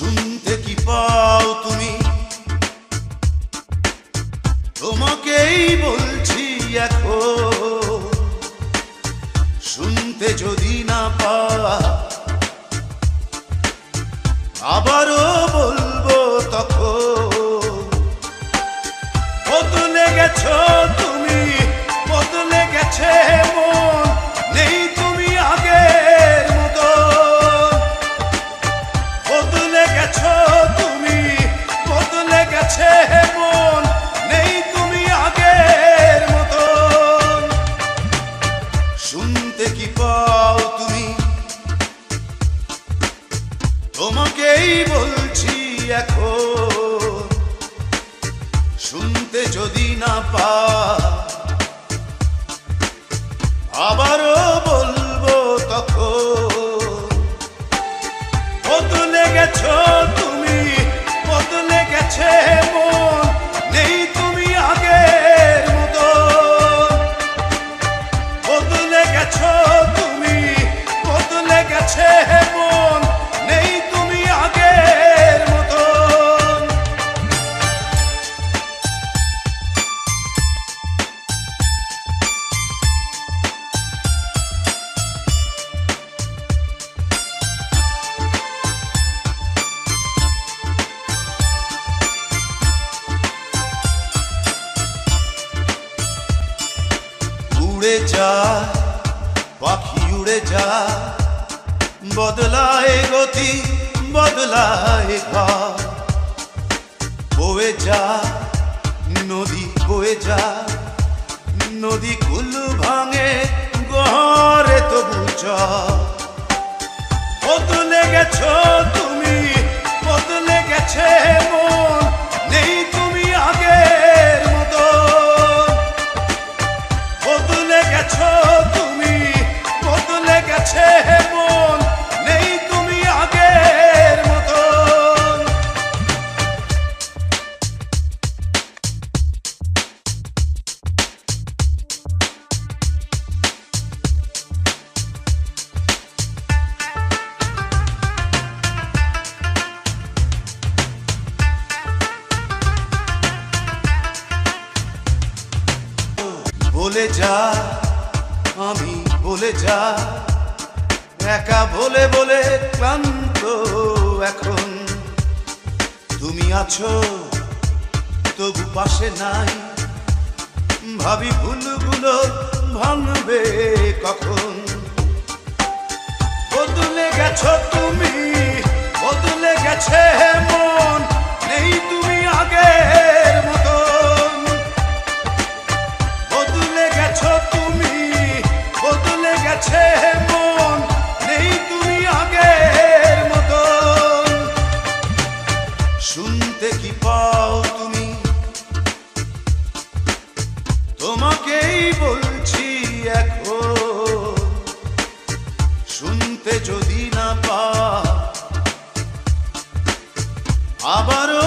শুনতে কি পাও তুমি? তোমাকেই বলছি এখন। শুনতে যদি না পা আবারও এখন শুনতে যদি না পা যায়, পাখি উড়ে যায়, বদলায় গতি, বদলায় ঘর। বয়ে যা নদী বয়ে যা নদী কুল ভাঙে গহরে তবু বদলে গেছো বলে যা, আমি বলে যা। একা বলে বলে ক্লান্ত এখন। তুমি আছো, তবু পাশে নাই। ভাবি ভুলগুলো ভাঙবে কখন? বদলে গেছো তুমি, বদলে গেছে আবারও